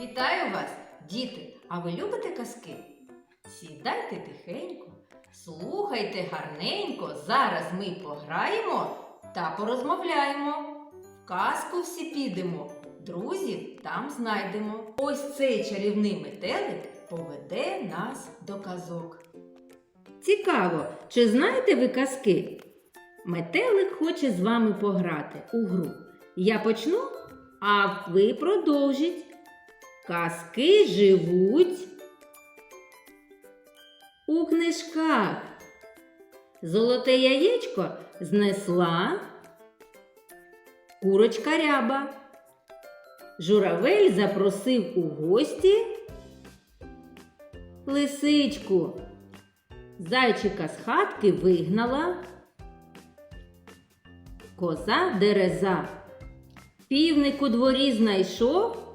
Вітаю вас, діти! А ви любите казки? Сідайте тихенько, слухайте гарненько. Зараз ми пограємо та порозмовляємо. В казку всі підемо, друзів там знайдемо. Ось цей чарівний метелик поведе нас до казок. Цікаво, чи знаєте ви казки? Метелик хоче з вами пограти у гру. Я почну, а ви продовжіть. Казки живуть у книжках. Золоте яєчко знесла курочка ряба. Журавель запросив у гості лисичку. Зайчика з хатки вигнала. Коза дереза. Півник у дворі знайшов.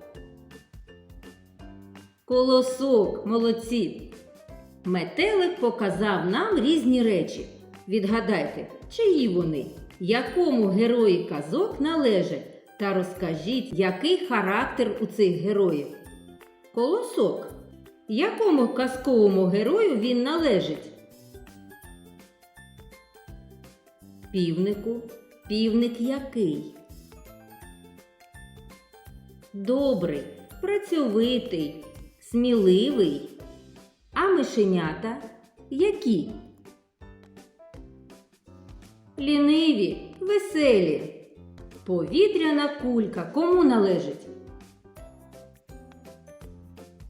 Колосок, молодці. Метелик показав нам різні речі. Відгадайте, чиї вони, якому герої казок належать, та розкажіть, який характер у цих героїв. Колосок. Якому казковому герою він належить? Півнику. Півник який? Добрий, працьовитий, сміливий. А мишенята які? Ліниві, веселі. Повітряна кулька кому належить?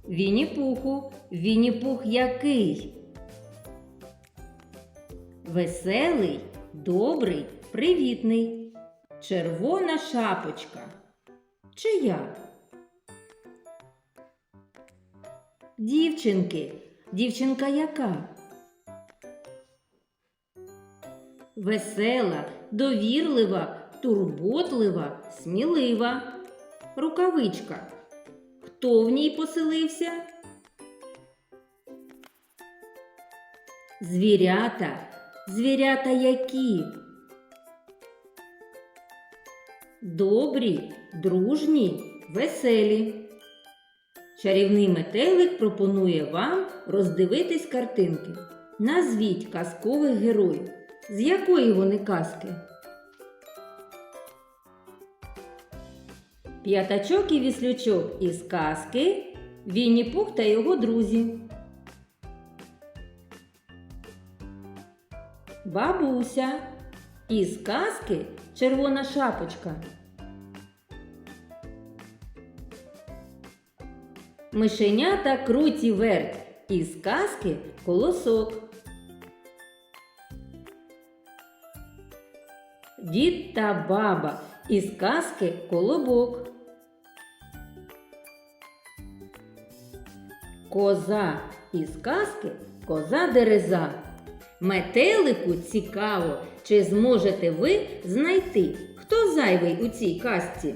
Вінні-пуху. Вінні-пух який? Веселий, добрий, привітний. Червона шапочка. Чия? Дівчинки. Дівчинка яка? Весела, довірлива, турботлива, смілива. Рукавичка. Хто в ній поселився? Звірята. Звірята які? Добрі, дружні, веселі. Чарівний метелик пропонує вам роздивитись картинки. Назвіть казкових героїв. З якої вони казки? П'ятачок і віслючок із казки Вінні Пух та його друзі. Бабуся із казки Червона шапочка. Мишенята круті верть із казки колосок. Дід та баба із казки колобок. Коза із казки коза дереза. Метелику цікаво, чи зможете ви знайти, хто зайвий у цій казці.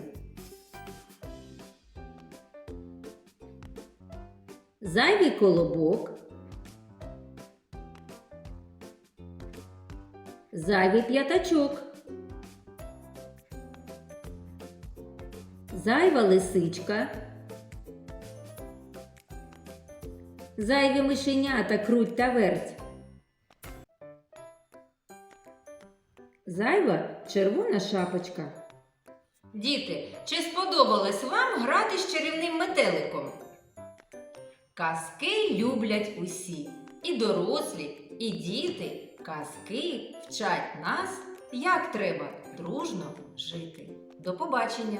Зайвий колобок. Зайвий п'ятачок. Зайва лисичка. Зайві мишенята круть та верть. Зайва червона шапочка. Діти, чи сподобалось вам грати з чарівним метеликом? Казки люблять усі, і дорослі, і діти. Казки вчать нас, як треба дружно жити. До побачення!